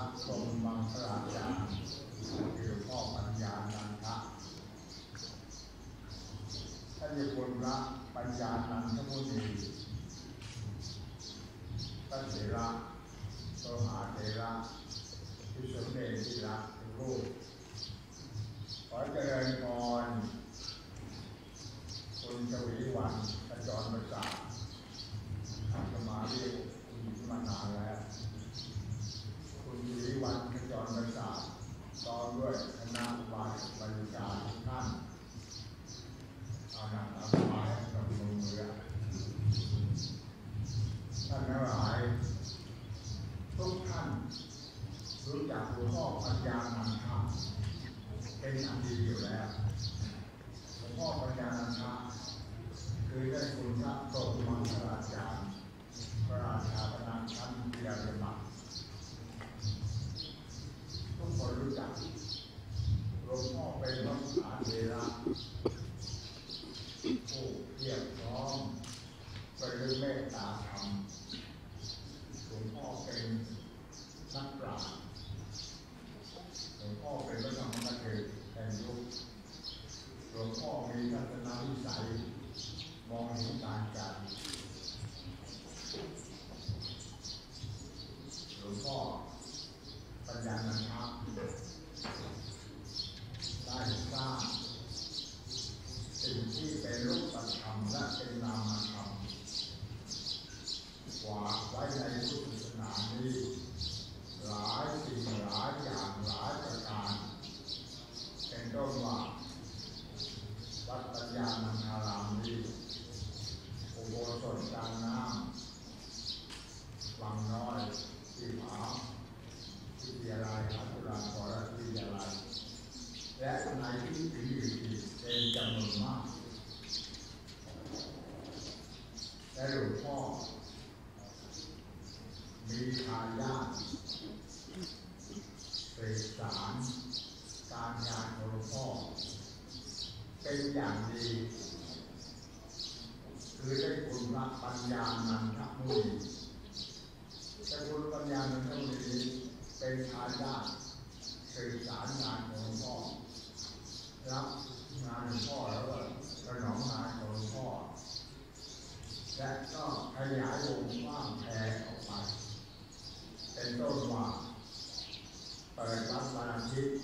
ระสมมังคลาจารย์คือพ่อปัญญานันทะท่านเจ้าคุณพระปัญญานันทมุนีพระเถระโสหาเถระที่สมเด็จที่รักทุกรูปขอเจริญพรคุณชวีวันกระจรประสาทอาตมาเรียกคุณมานานแล้ว คุณชวีวันกระจรประสาทต่อด้วยคณะวาบริการทุกท่านเอาหนังเอาไม้กับมือมือท่านทั้งหลาย ทุกท่านรู้จักหลวงพ่อปัญญานันทะเป็นอันดีอยู่แล้วหลวงพ่อปัญญานันทะคือได้คุณพระโตมังคลาจารย์พระราชาพนักชั้นพิราบัตทุกคนรู้จักหลวงพ่อ เป็นพระมหาเถระผู้เพียรพร้อมไปด้วยเมตตาธรรมหลวงพ่อเป็นนักปราชญ์หลวงพ่อเป็นพระธรรมนักเกิดแห่งยุคหลวงพ่อมีทัศนวิสัย มองเห็นการการหลวงพ่อปัญญานันทะได้สร้างสิ่งที่เป็นรูปธรรมและ เป็นนามธรรมฝากไว้ในพุทธศาสนานี้หลายสิ่งหลายอย่างหลายประการ เป็นต้นว่าวัดปัญญานันทารามนี้อุโบสถกลางน้ำวังน้อยที่ผาวิทยาลัยอัตุลาภรณวิทยาลัยและในที่อื่นอีกเป็นจำนวนมาก และหลวงพ่อ มีทายาทเสกสารการงานของหลวงพ่อ เป็นอย่างดี คือได้คุณพระปัญญานันทมุนีแต่คุณปัญญานันทมุนีเป็นทายาทเสกสารงานของหลวงพ่อ รับงานหลวงพ่อแล้วก็สนองงานของหลวงพ่อ และก็ขยายวงกว้างแผ่ออกไป เป็นต้นว่าเปิดรับวันอาทิตย์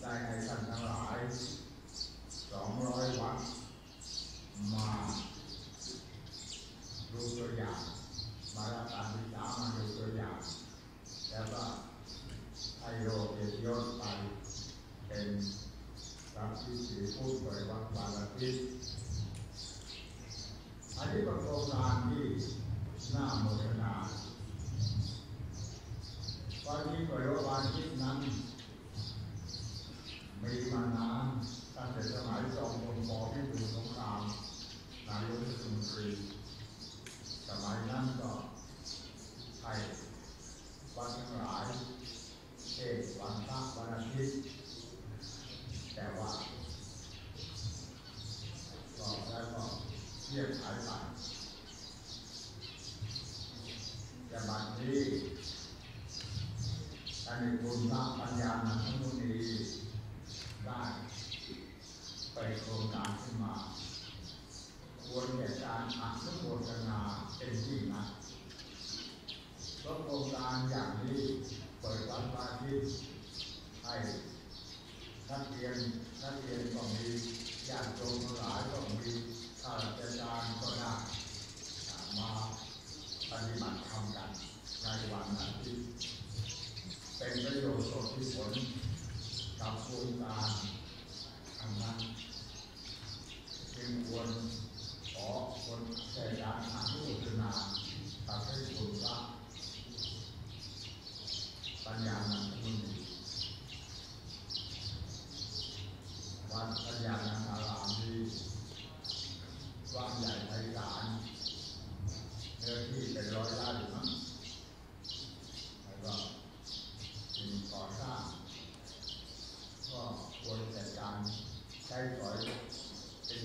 ได้ให้ท่านทั้งหลายสองร้อยวัดมาดูตัวอย่าง มารับการศึกษามาดูตัวอย่าง แล้วก็ให้โยกเกียรติยศไปเป็นรับที่สีพูดเปิดวัดวันอาทิตย์อันนี้เป็นโครงการที่น่าโมทนา วันนี้เปิดว่าวันอาทิตย์นั้นมีมานานตั้งแต่สมัยจอมพลปพิบูลสงครามนายกรัฐมนตรีสมัยนั้นก็ให้วันทั้งหลายเช่นวันพระวันอาทิตย์แต่ว่าก็แล้วก็เรียกขายไปแต่บัดนี้ท่านคุณพระปั ญญานันทมุนีได้ไปโครงการขึ้นมา ควรแก่การอนุโมทนาเป็นที่นะเพราะโครงการอย่างนี้เปิดวันอาทิตย์ให้นักเรียนนักเรียนก็มีญาติโยมหลายก็มีข้าราชการก็ได้มาปฏิบัติธรรมกันในวันอาทิตย์ เป็นประโยชน์สดที่ผลกับดวงตา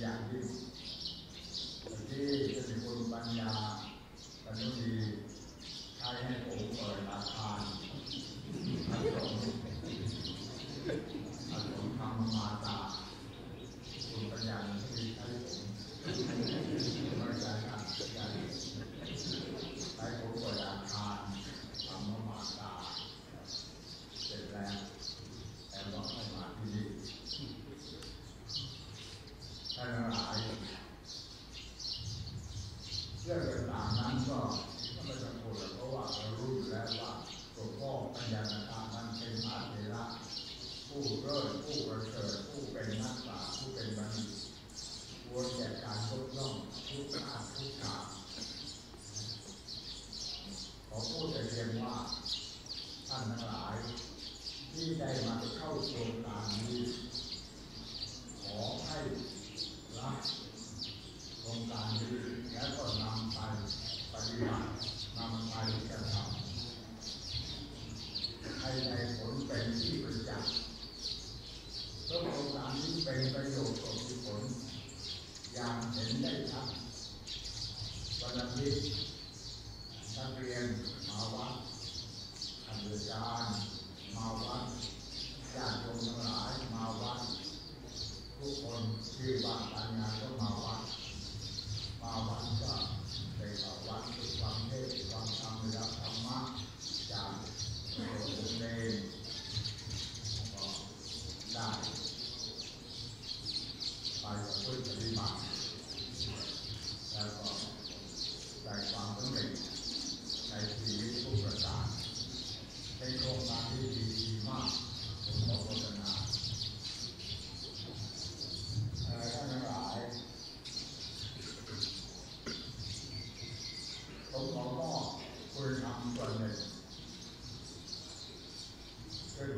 อย่างที่ที่จะมีคุปัญญาปัญญาดีใช้ให้ผมเปิดอาคานผสมผสมธรมมาตา เรื่องต่างๆนั้นก็ไม่จำเป็นเพราะว่าเรารู้แล้วว่าหลวงพ่อปัญญาตามันเป็นพระเถระผู้เริ่มผู้ประเสริฐผู้เป็นนักปราผู้เป็นบัณฑิตควรแก่การยกย่องทุกอาจทุกทางขอพูดแต่เพียงว่าท่านทั้งหลาย ที่ได้มาเข้าโครงการนี้ขอให้รัก รงการนี้แล้วก็นำไปปฏิบัตินำไปกระทำให้ในผลเป็นที่ประจักษ์เพราะโครงการนี้เป็นประโยชน์ต่อทุกคนอย่างเห็นได้ชัดวันนี้นักเรียนมาวัดอาจารย์มาวัดญาติโยมทั้งหลายมาวัด ทุกคนที่ว่าการงานก็มาวัด มาวัดก็ไปเข้าวัดฝึกฟังเทศน์ฟังธรรมรับธรรมะจากหลวง ปู่เนรก็ได้ไปประพฤติปฏิบัติแล้วก็ได้ความสำเร็จในชีวิตทุกประการเป็นโครงการที่ดีมากผมขอโฆษณา เอ่อท่านทั้งหลายผมขอมอบคุณธรรมส่วนหนึ่งซึ่ง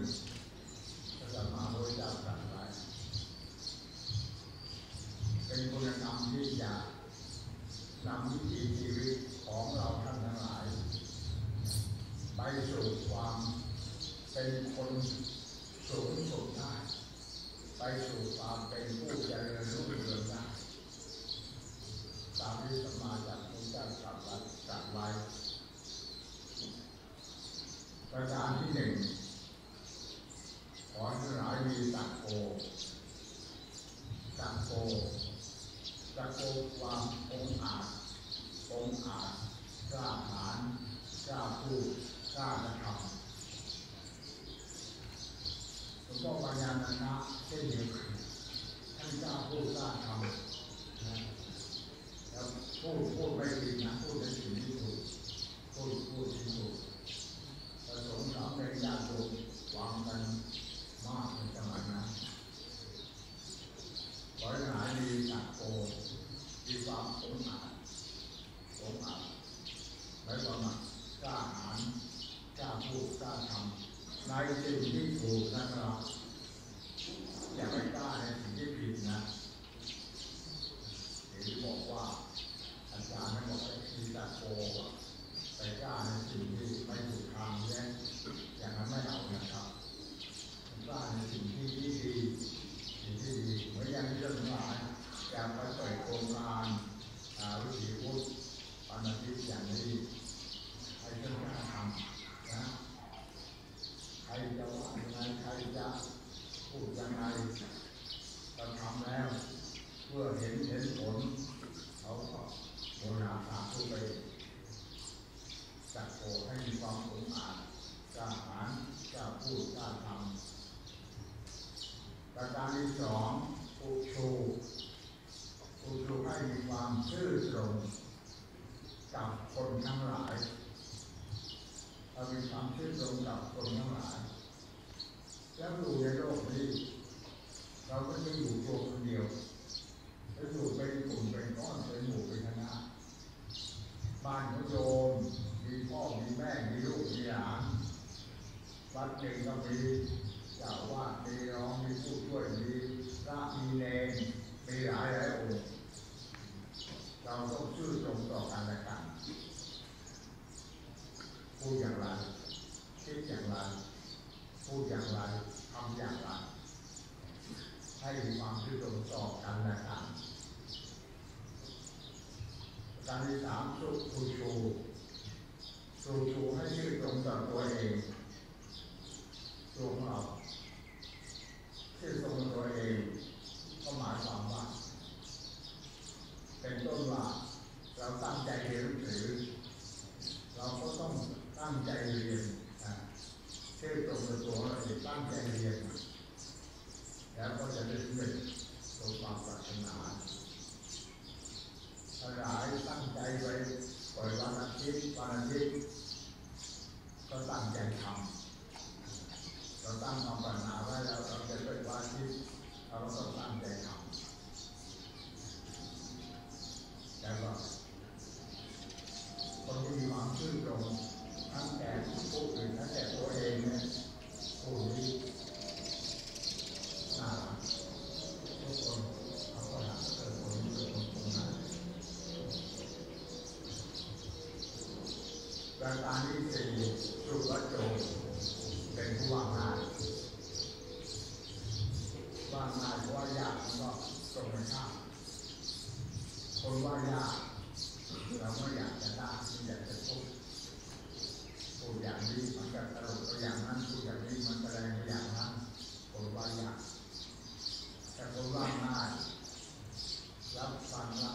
พระสัมมาสัมพุทธเจ้าตรัสไว้เป็นคุณธรรมที่จะ นำวิถีชีวิตของเราท่านทั้งหลาย ไปสู่ความเป็นคนสูงสุดได้ ไปสู่ความเป็นผู้เจริญรุ่งเรืองได้ตามที่สมมาจากพระเจ้าตรัสไว้ตรัสไว้ประการที่หนึ่งขอให้ทั้งหลายมีตักโกตักโกตักโกความองอาจองอาจกล้าหาญกล้าพูดกล้ากระทำ หลวงพ่อปัญญาณนะเช่นเดียวกันท่านกล้าพูดกล้าทำนะแล้วพูดพูดไม่ดีนะพูดในสิ่งที่ถูกพูดพูดที่ถูกประสงค์สามเป็นญาติโยมหวังกันมากในสมัยนั้นขอให้หายดีจากโกมีความสงอาจสงอาจหมายความว่ากล้าหาญกล้าพูดกล้าทำ ในสิ่งที่ถูกนะครับ อย่าไปกล้าในสิ่งที่ผิดนะเห็นบอกว่าอาจารย์นั้นบอกให้ทีตะโกไปกล้าในสิ่งที่ไม่ถูกทางแย่อย่างนั้นไม่เอานะครับกล้าในสิ่งที่ที่ดีสิ่งที่ดีเหมือนอย่างที่เรื่องทั้งหลายอยากไปเปิดโครงการอ่าวิถีพุทธ ปันทิตอย่างนี้ให้เจ้ากล้าทำนะ ใครจะว่ายังไงใครจะพูดยังไงเราทำแล้ว เพื่อเห็นเห็นผลเขาก็โบราณสาธุไปจัดโตให้มีความสงอาจกล้าหาญกล้าพูดกล้าทำประการที่สองอุชูอุชูให้มีความซื่อตรงกับคนทั้งหลาย เรามีความเชื่อตรงกับคนทั้งหลายแล้วอยู่ในโลกนี้ เราก็จะอยู่ตัวคนเดียวจะอยู่เป็นกลุ่มเป็นก้อนเป็นหมู่เป็นคณะบ้านของโยมมีพ่อมีแม่มีลูกมีหลานวัดหนึ่งก็มีเจ้าวาดมีน้องมีผู้ช่วยมีพระมีเนรมีหลายหลายองค์เราต้องชื่อตรงต่อกันและกัน พูดอย่างไรคิดอย่างไรพูดอย่างไรทำอย่างไรให้มีความชื่อตรงต่อกันและกันการที่สามสุขูชูสูชูให้ยืดตรงต่อตัวเองตัวของเรา แล้วก็จะได้สำเร็จสมความปรารถนาทั้งหลายตั้งใจไว้ปล่อยวันอาทิตย์วันอาทิตย์ก็ตั้งใจทำเราตั้งความปรารถนาไว้แล้วเราจะเป็นวันอาทิตย์เราก็ตั้งใจทำแล้วก็คนที่มีความชื่นชมทั้งแต่ผู้อื่นทั้งแต่ตัวเองเนี่ยผู้นี้ ปานที่สี่สุวัจโจเป็นผู้ว่างงานว่างงานว่ายากมันก็ตรงกันข้ามคนว่ายากเราไม่อยากจะได้ไม่อยากจะพูดพูดอย่างนี้มันก็ตลกตัวอย่างนั้นพูดอย่างนี้มันแสดงตัวอย่างนั้นคนว่ายากแต่คนว่างงานรับฟังรับ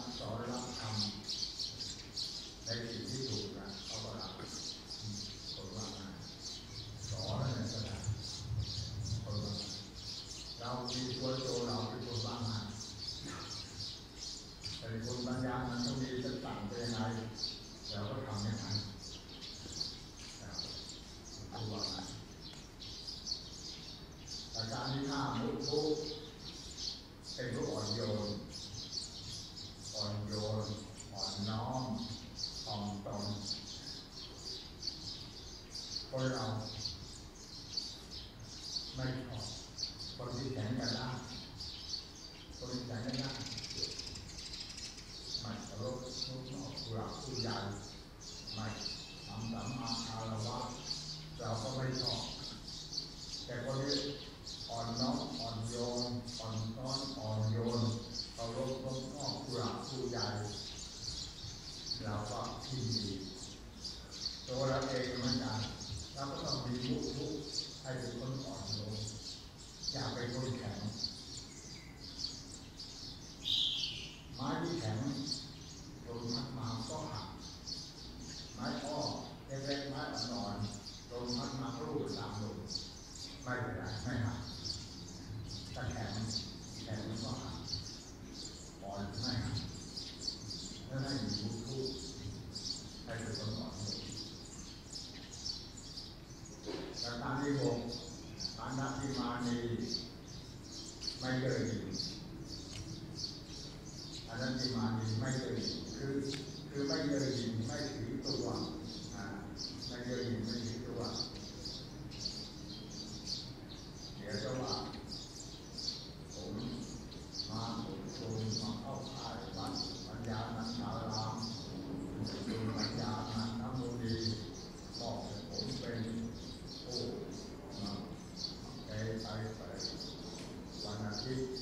ลูกทุกข์ให้เป็นคนอ่อนลงอย่าไป็นคนแข็ง ณพิมานีไม่เจอหญิงนันติมานีไม่เจอหญิคือ คือไม่เจอหญิงไม่ถือตัว Thank you.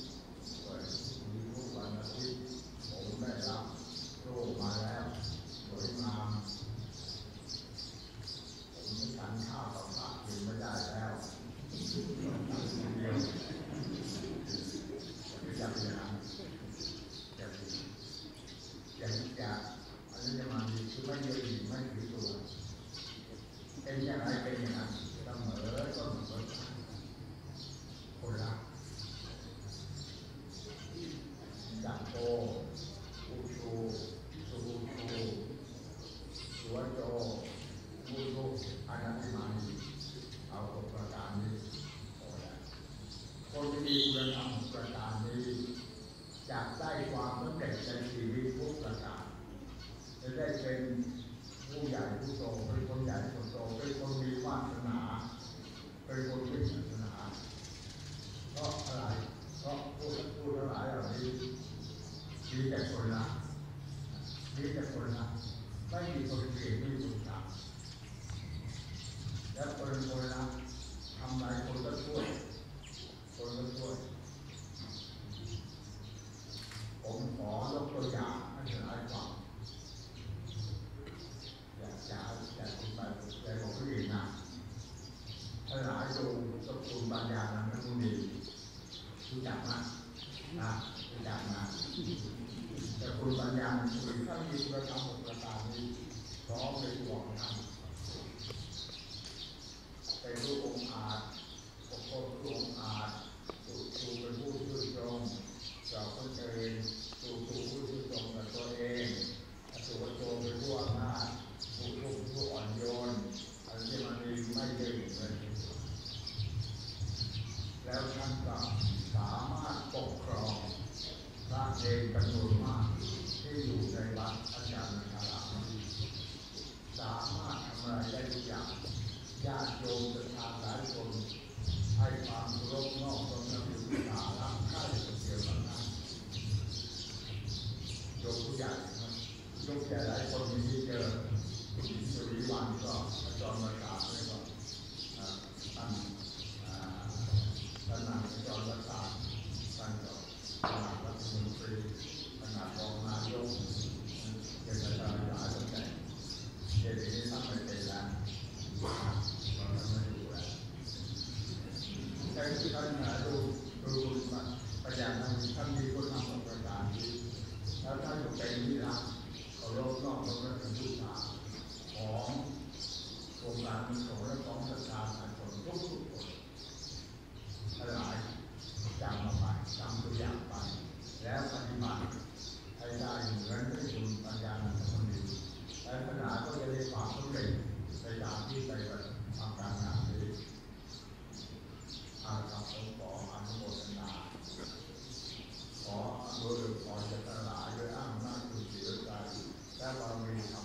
all. มีแต่คนละมีแต่คนละไม่มีคนเกลียดไม่มีคนต่แล้วคนคนละทำลายคนก็ช่วยคนก็ช่วยผมขอยกตัวอย่างางนี้ร้องไปหวงทำเป็นรูปองค์อาจ อมนับถือบูชารักใคร่เกี่ยวกับนั้นโยมผู้ใหญ่นะโยมแก่หลายคนมีที่เจอคุณหญิงสุริวันก็อาจารย์ประกาศเลยว่าอ่าท่านอ่าท่านนายอาจารย์ประกาศท่านก็ขนาดรัฐมนตรีขนาดรองนายกเป็นอาจารย์หลายตำแหน่งเดี๋ยวนี้ท่านไม่เป็นแล้วท่านไม่อยู่แล้ว แต่ที่ท่านหาดูดูมาประหยัดนั้นท่านมีคุณธรรมประการที่แล้วท่านก็เป็นที่รักเคารพนอบน้อมและบูชาขององค์การของและของประชาชนทุกทุกๆคนหลาย that's what I'm reading.